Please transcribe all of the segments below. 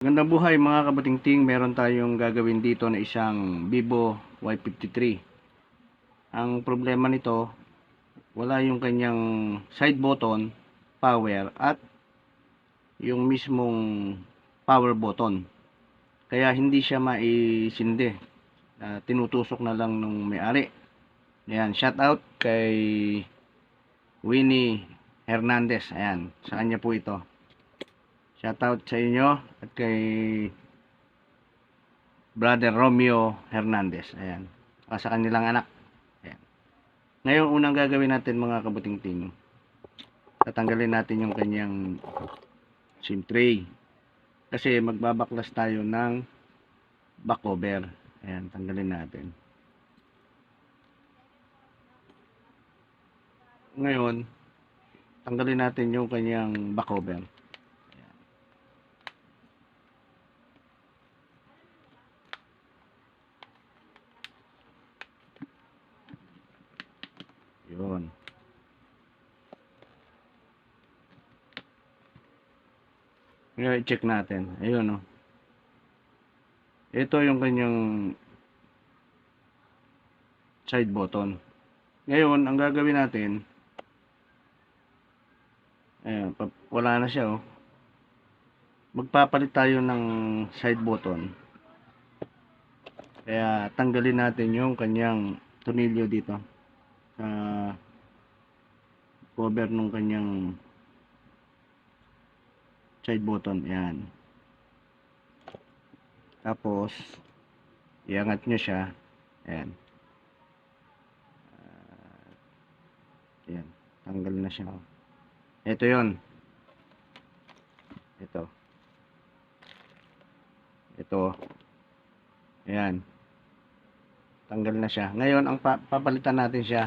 Gandang buhay mga kabatingting, meron tayong gagawin dito na isang Vivo Y53. Ang problema nito, wala yung kanyang side button, power, at yung mismong power button. Kaya hindi siya maisindi. Ah, tinutusok na lang nung may-ari. Ayan, shout out kay Winnie Hernandez. Ayan, sa kanya po ito. Shoutout sa inyo at kay Brother Romeo Hernandez. Ayan. Ah, sa kanilang anak. Ayan. Ngayon, unang gagawin natin mga kabuting-ting. Tatanggalin natin yung kanyang SIM tray. Kasi magbabaklas tayo ng back cover. Ayan, tanggalin natin. Ngayon, tanggalin natin yung kanyang back cover. Yun. Ngayon, i-check natin. Ayun, oh. Ito yung kanyang side button. Ngayon, ang gagawin natin, ayan, pa- wala na siya, oh. Magpapalit tayo ng side button. Kaya, tanggalin natin yung kanyang tornilyo dito sa cover nung kanyang side button. Yan. Tapos, iangat nyo siya. Ayan. Ah, Ayan. Tanggal na siya. Ito yon Ito. Ito. Ayan. Tanggal na siya. Ngayon, ang pa- papalitan natin siya.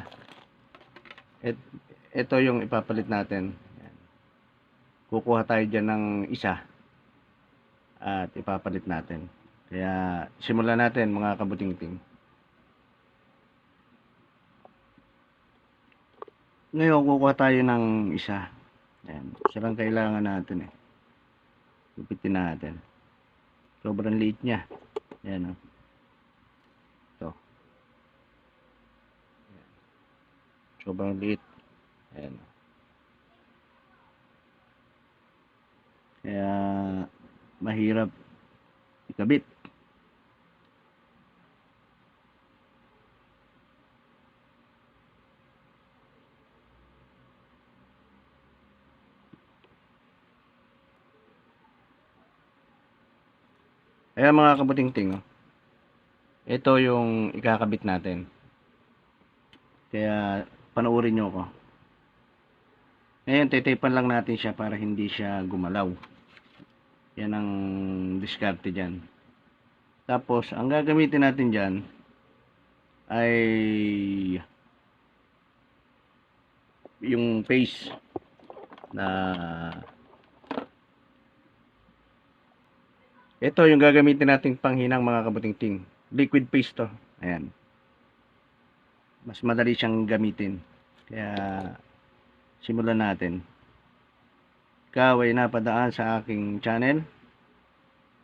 Ito yung ipapalit natin. Kukuha tayo dyan ng isa. At ipapalit natin. Kaya, simulan natin mga kabuting-ting. Ngayon, kukuha tayo ng isa. Ayan. Isa lang kailangan natin eh. Lupitin natin. Sobrang liit niya. Ayan oh. Ito. Ayan. Sobrang liit. Ayan. Kaya mahirap ikabit. Kaya mga kabuting-ting, oh. ito yung ikakabit natin. Kaya panoorin nyo ko. Ngayon, titipan lang natin siya para hindi siya gumalaw. Yan ang diskarte dyan. Tapos, ang gagamitin natin dyan ay yung paste na ito yung gagamitin nating panghinang mga kabuting-ting. Liquid paste to. Ayan. Mas madali siyang gamitin. Kaya simulan natin. Ikaw ay napadaan sa aking channel.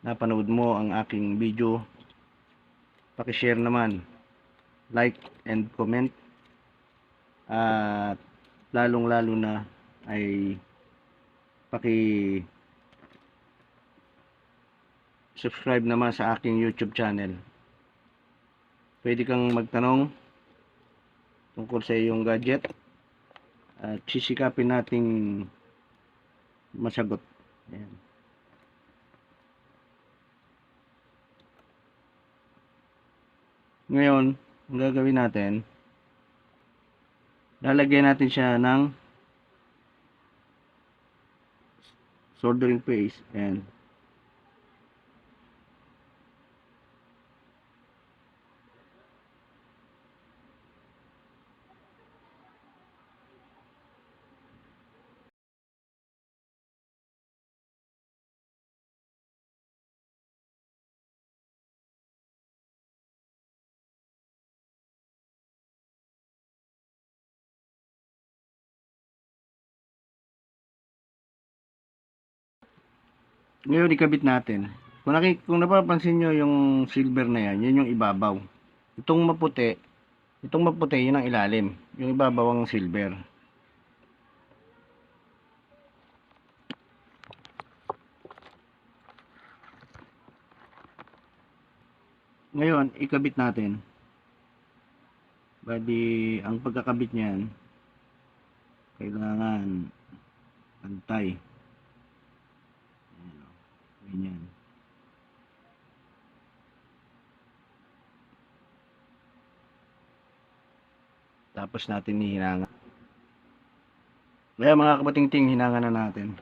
Napanood mo ang aking video. Pakishare naman. Like and comment. At lalong lalo na ay paki subscribe naman sa aking YouTube channel. Pwede kang magtanong tungkol sa iyong gadget at sisikapin nating masagot. Ayan. Ngayon, ang gagawin natin, lalagyan natin siya ng soldering paste and ngayon ikabit natin. Kung, nakik kung napapansin nyo yung silver na yan, yun yung ibabaw. Itong maputi itong maputi yun ang ilalim. Yung ibabaw ang silver. Ngayon ikabit natin. Bali ang pagkakabit niyan kailangan pantay. Tapos natin hihinanga. Kaya mga kapatingting, hinanga na natin.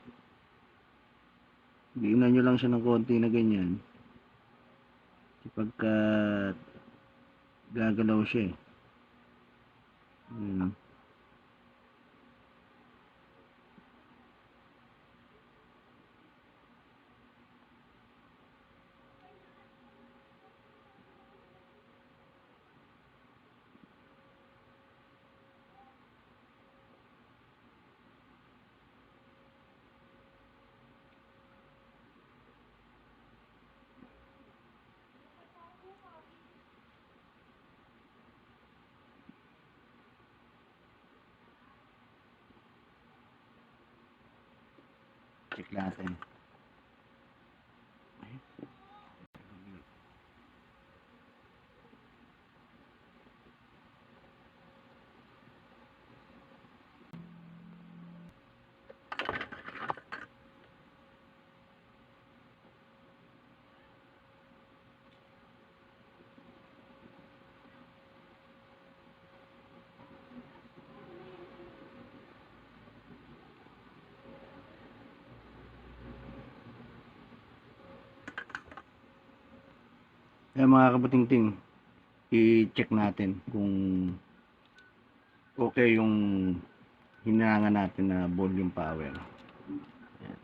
Bigyan nyo lang siya ng konti na ganyan. Pagkat gagalaw siya eh. Check natin. Kaya mga kapatingting, i-check natin kung okay yung hinanga natin na volume power. Ayan.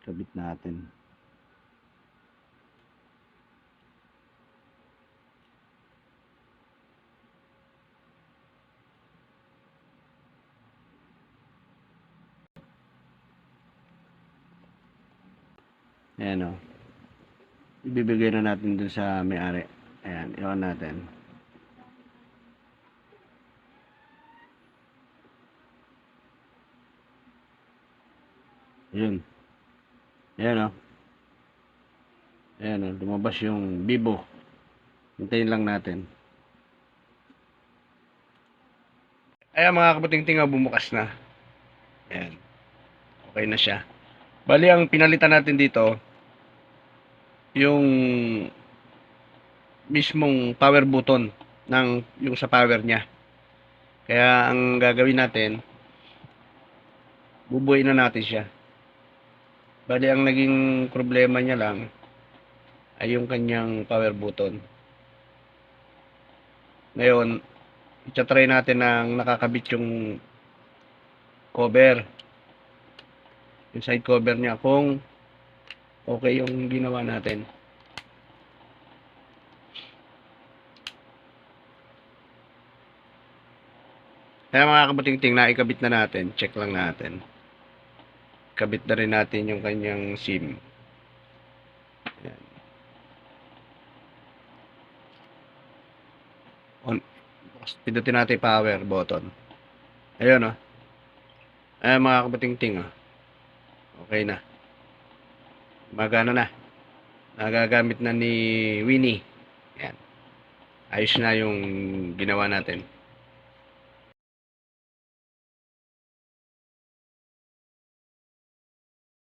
Kabit natin. Ayan o. Ibibigay na natin dun sa may-ari. Ayan, iwan natin. Yun. Ayan o. Ayan o, lumabas yung bibo. Hintayin lang natin. Ayan mga kapatingting, ah, bumukas na. Ayan. Okay na siya. Bali, ang pinalitan natin dito, yung mismong power button ng yung sa power niya. Kaya ang gagawin natin, bubuin na natin siya. Bali, ang naging problema niya lang ay yung kanyang power button. Ngayon, itatry natin ng nakakabit yung cover yung side cover niya kung okay yung ginawa natin. Kaya mga kabuting-ting, naikabit na natin. Check lang natin. Kabit na rin natin yung kanyang SIM. Ayan. On. Pindutin natin power button. Ayun, oh. Ayan mga kabuting-ting, oh. Okay na. Magana na. Nagagamit na ni Winnie. Yan. Ayos na yung ginawa natin.